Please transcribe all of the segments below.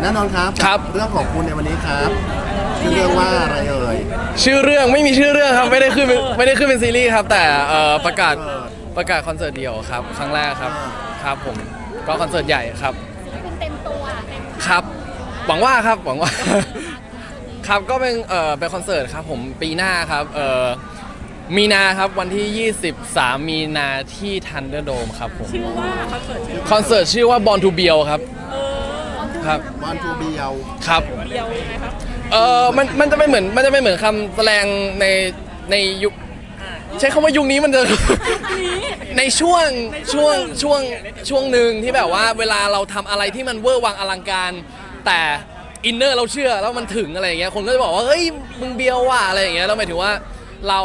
แน่นอนครับครับ เรื่องของคุณในวันนี้ครับชื่อเรื่องว่าอะไรเอ่ยชื่อเรื่องไม่มีชื่อเรื่องครับไม่ได้ขึ้นเป็นไม่ได้ขึ้นเป็นซีรีส์ครับ แต่เอ่อประกาศประกาศคอนเสิร์ตเดี่ยวครับ ครั้งแรกครับครับผมก็คอนเสิร์ตใหญ่ครับคุณเต็มตัวเต็มครับหวังว่าครับหวังว่า ครับก็เป็นเอ่อเป็นคอนเสิร์ตครับผมปีหน้าครับเอ่อมีนาครับวันที่ 23 มีนาที่ทันเดอร์โดมครับผมชื่อว่าคอนเสิร์ตชื่อคอนเสิร์ตชื่อว่า Born to b e ครับ ครับ วันทูเบียวครับ เดียวยังไงครับเออมันมันจะไม่เหมือนมันจะไม่เหมือนคำแสดงในในยุคใช้คำว่ายุคนี้มันจะในช่วงช่วงช่วงช่วงหนึ่งที่แบบว่าเวลาเราทำอะไรที่มันเวอร์วังอลังการ แต่อินเนอร์เราเชื่อแล้วมันถึงอะไรอย่างเงี้ยคนก็จะบอกว่าเฮ้ยมึงเบียวว่ะอะไรอย่างเงี้ยแล้วหมายถึงว่าเรา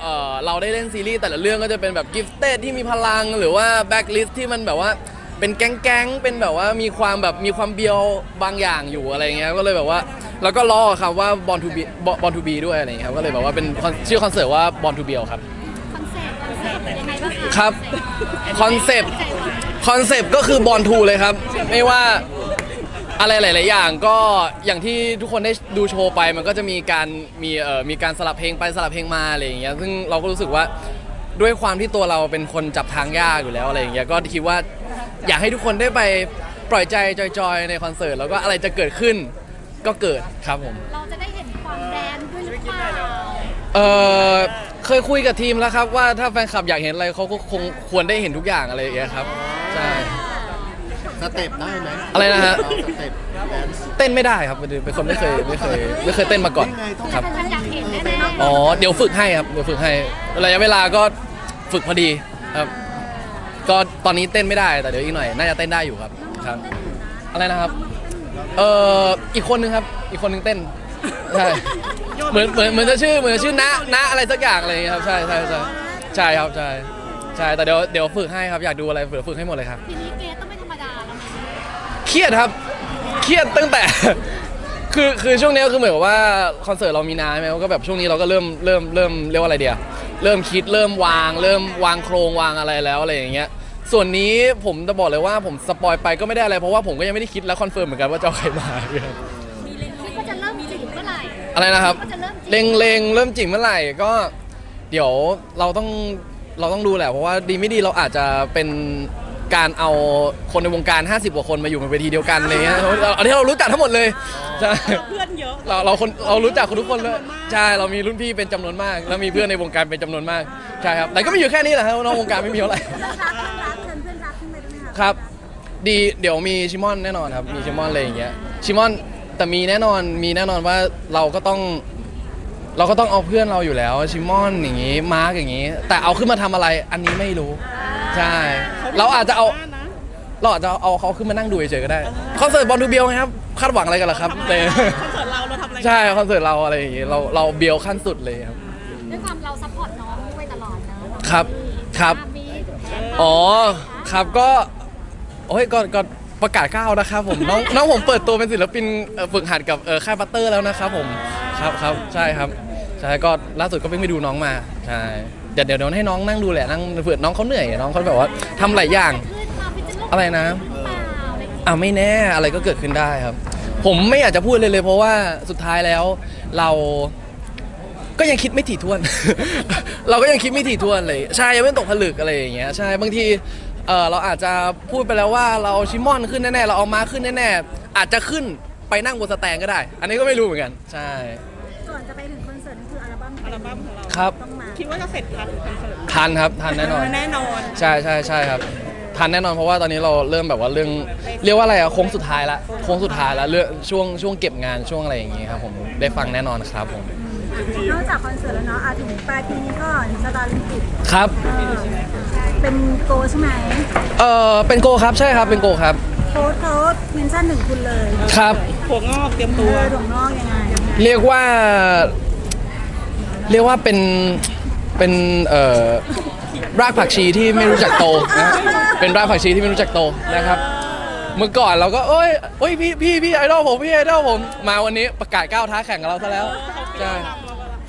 เออเราได้เล่นซีรีส์แต่ละเรื่องก็จะเป็นแบบกิฟเต็ดที่มีพลังหรือว่าแบ็กลิสที่มันแบบว่า เป็นแก๊งๆเป็นแบบว่ามีความแบบมีความเบียวบางอย่างอยู่อะไรเงี้ยก็เลยแบบว่าแล้วก็ล่อครับว่า Born to be Born to be ด้วยอะไรเงี้ยครับก็เลยแบบว่าเป็นคอนชื่อคอนเสิร์ตว่า Born to be ครับ คอนเซ็ปต์คอนเซ็ปต์เป็นยังไงบ้างคะครับคอนเซปต์คอนเซปต์ก็คือบอลทูเลยครับ ไม่ว่าอะไรหลาย ๆ อย่างก็อย่างที่ทุกคนได้ดูโชว์ไปมันก็จะมีการมีเอ่อมีการสลับเพลงไปสลับเพลงมาอะไรอย่างเงี้ยซึ่งเราก็รู้สึกว่าด้วยความที่ตัวเราเป็นคนจับทางยากอยู่แล้วอะไรอย่างเงี้ยก็คิดว่า อยากให้ทุกคนได้ไปปล่อยใจจอยๆในคอนเสิร์ตแล้วก็อะไรจะเกิดขึ้นก็เกิดครับผม เราจะได้เห็นความแดนด้วยหรือเปล่าเออเคยคุยกับทีมแล้วครับว่าถ้าแฟนคลับอยากเห็นอะไรเขาก็คงควรได้เห็นทุกอย่างอะไรอย่างเงี้ยครับใช่สเต็ปได้ไหมอะไรนะฮะ สเต็ปแดนซ์เต้นไม่ได้ครับเป็นคนไม่เคยไม่เคยไม่เคยเต้นมาก่อนนี่ไงต้องครับ ฉันอยากเห็นแน่ๆอ๋อเดี๋ยวฝึกให้ครับเดี๋ยวฝึกให้ระยะเวลาก็ฝึกพอดีครับ ก็ตอนนี้เต้นไม่ได้แต่เดี๋ยวอีกหน่อยน่าจะเต้นได้อยู่ครับครับ อะไรนะครับ เอ่ออีกคนนึงครับ อีกคนนึงเต้นใช่เหมือนเหมือนเหมือนจะชื่อเหมือนจะชื่อณณอะไรสักอย่างอะไรอย่างเงี้ยครับใช่ใช่ใช่ใช่ครับใช่ใช่แต่เดี๋ยวเดี๋ยวฝึกให้ครับอยากดูอะไรเดี๋ยวฝึกให้หมดเลยครับ ทีนี้เกรทต้องไม่ธรรมดาแล้วนะเครียดครับ เครียดตั้งแต่ คือคือช่วงนี้ก็คือเหมือนกับว่าคอนเสิร์ตเรามีนาใช่ไหมก็แบบช่วงนี้เราก็เริ่มเริ่มเริ่มเรียกว่าอะไรเดีย เริ่มคิดเริ่มวาง เริ่มวางโครงวางอะไรแล้วอะไรอย่างเงี้ยส่วนนี้ผมจะบอกเลยว่าผมสปอยไปก็ไม่ได้อะไรเพราะว่าผมก็ยังไม่ได้คิดและคอนเฟิร์มเหมือนกันว่าจะเอาใครมาครับคิดว่าจะเริ่มจีบเมื่อไหร่อะไรนะครับ ว่าจะเริ่มจีบเล็งเลงเริ่มจิงเมื่อไหร่ก็เดี๋ยวเราต้องเราต้องดูแหละเพราะว่าดีไม่ดีเราอาจจะเป็น การเอาคนในวงการ 50กว่าคนมาอยู่บนเวทีเดียวกันอะไรเงี้ยเราอันนี้เรารู้จักทั้งหมดเลยใช่ เพื่อนเยอะเราเราคนเรารู้จักคนทุกคนเลยใช่เรามีรุ่นพี่เป็นจำนวนมาก แล้วมีเพื่อนในวงการเป็นจำนวนมากใช่ครับแต่ก็ไม่อยู่แค่นี้แหละครับนอกวงการไม่มีเท่าไหร่เพื่อนรักเพื่อนรักเชิญเพื่อนรักขึ้นไปด้วยไหมคะครับ ดีเดี๋ยวมีชิมอนแน่นอนครับมีชิมอนอะไรอย่างเงี้ยชิมอนแต่มีแน่นอนมีแน่นอนว่าเราก็ต้อง เราก็ต้องเอาเพื่อนเราอยู่แล้วชิมอนอย่างงี้มาร์กอย่างงี้ แต่เอาขึ้นมาทำอะไรอันนี้ไม่รู้ ใช่ เราอาจจะเอานะเราอาจจะเอาเขาขึ้นมานั่งดูเฉยๆก็ได้คอนเสิร์ตบอลดูเบียวไงครับคาดหวังอะไรกันล่ะครับทำอะแต่ไรคอนเสิร์ตเราเราทำอะไรใช่คอนเสิร์ตเราอะไรอย่างงี้เราเราเบียวขั้นสุดเลยครับ ด้วยความเราซัพพอร์ตน้องด้วยตลอดเนอะครับ ครับ มีอ๋อ ครับก็ โอ้ยก็ก็ประกาศก้าวนะครับผม น้องน้องผมเปิดตัวเป็นศิลปินเอ่อฝึกหัดกับเอ่อค่ายบัตเตอร์แล้วนะครับผม ครับครับใช่ครับ ใช่ก็ล่าสุดก็เพิ่งไปดูน้องมา ใช่ เดี๋ยวเดี๋ยวเดี๋ยวให้น้องนั่งดูแหละนั่งเผื่อน้องเขาเหนื่อยน้องเขาแบบว่าทำหลายอย่าง ขึ้นมาเป็นจะลูกอะไรนะ เปล่าอะไรอย่างเงี้ยอะไม่แน่อะไรก็เกิดขึ้นได้ครับ ผมไม่อยากจะพูดเลยเลย เพราะว่าสุดท้ายแล้วเราก็ยังคิดไม่ถี่ถ้วน เราก็ยังคิดไม่ถี่ถ้วนเลย ใช่ยังไม่ตกผลึกอะไรอย่างเงี้ยใช่บางทีเออเราอาจจะพูดไปแล้วว่าเราเอาชิมอนขึ้นแน่ๆเราเอามาขึ้นแน่ๆอาจจะขึ้นไปนั่งบนสแตนก็ได้ อันนี้ก็ไม่รู้เหมือนกัน ใช่ ก่อนจะไปถึง ลบั้มอัลบั้มของเราครับ ต้องมาคิดว่าจะเสร็จทันคอนเสิร์ตทันครับทันแน่นอน แน่นอน ใช่ใช่ใช่ครับทันแน่นอนเพราะว่าตอนนี้เราเริ่มแบบว่าเรื่องเรียกว่าอะไรอะโค้งสุดท้ายละโค้งสุดท้ายแล้วเรื่องช่วงช่วงเก็บงานช่วงอะไรอย่างงี้ครับผมได้ฟังแน่นอนครับผมนอกจากคอนเสิร์ตแล้วเนาะอาถึงปลายปีนี้ก็สตาร์ลิมปิกครับเป็นโกใช่ไหมเออเป็นโกครับใช่ครับเป็นโกครับโค้ชเขาเมนชั่นหนึ่งคุณเลยครับ หัวงอกเตรียมเอตัวอถ่วงนอกยังไงเรียกว่า เรียกว่าเป็นเป็นเอ่อรากผักชีที่ไม่รู้จักโตนะเป็นรากผักชีที่ไม่รู้จักโตนะครับ เมื่อก่อนเราก็เอ้ยเอ้ยพี่พี่พี่ไอดอลผมพี่ไอดอลผมมาวันนี้ประกาศก้าวท้าแข่งกับเราซะแล้วใช่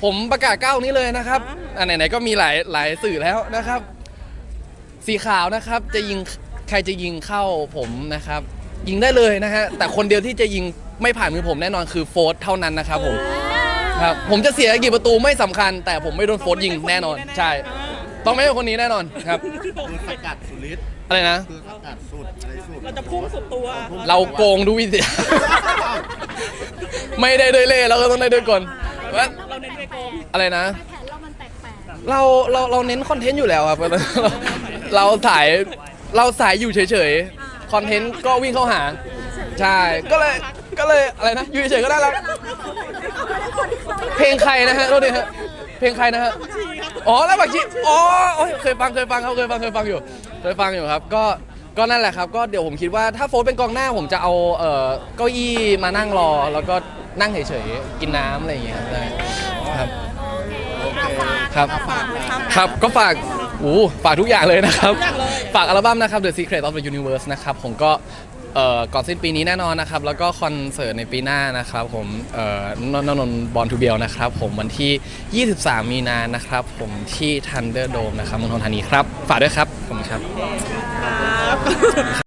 ผมประกาศก้าวนี้เลยนะครับอันไหนๆก็มีหลายหลายสื่อแล้วนะครับ สีขาวนะครับจะยิงใครจะยิงเข้าผมนะครับ ยิงได้เลยนะฮะแต่คนเดียวที่จะยิงไม่ผ่านมือผมแน่นอนคือโฟร์เท่านั้นนะครับผม ครับผมจะเสียกี่ประตูไม่สำคัญ แต่ผมไม่โดนโฟร์ยิงแน่นอน ใช่ ต้องไม่ใช่คนนี้แน่นอนครับ คือสกัดสุดฤทธิ์อะไรนะ คือสกัดสุดอะไรสุดเราจะพุ่งสุดตัว เราโกงดูวิธี ไม่ได้ด้วยเล่ห์เราก็ต้องได้ด้วยกลว่าเราเน้นไปโกงอะไรนะ แผนเรามันแปลกเราเราเราเน้นคอนเทนต์อยู่แล้วครับเราเราสายเราสายอยู่เฉยๆคอนเทนต์ก็วิ่งเข้าหา ใช่ก็เลย ก็เลยอะไรนะอยู่เฉยๆก็ได้แล้ว เพลงใครนะฮะโทษทีฮะเพลงใครนะฮะอ๋อแล้วบักชีอ๋อโอ้ยเคยฟังเคยฟังครับเคยฟังเคยฟังอยู่เคยฟังอยู่ครับ ก็ก็นั่นแหละครับ ก็เดี๋ยวผมคิดว่าถ้าโฟร์เป็นกองหน้าผมจะเอาเอ่อเก้าอี้มานั่งรอ แล้วก็นั่งเฉยๆกินน้ำอะไรอย่างเงี้ยครับได้ครับๆโอเคเอาฝากครับฝากเลยครับ ครับ ก็ฝาก อู้ฝากทุกอย่างเลยนะครับ ฝากอัลบั้มนะครับ The Secret of the Universe นะครับ ผมก็ เอ่อก่อนสิ้นปีนี้แน่นอนนะครับ แล้วก็คอนเสิร์ตในปีหน้านะครับผมเอ่อนนนนบอลทูเบลนะครับผมวันที่ 23 มีนานะครับ ผมที่ทันเดอร์โดมนะครับเมืองทองธานีครับ ฝากด้วยครับผมครับครับ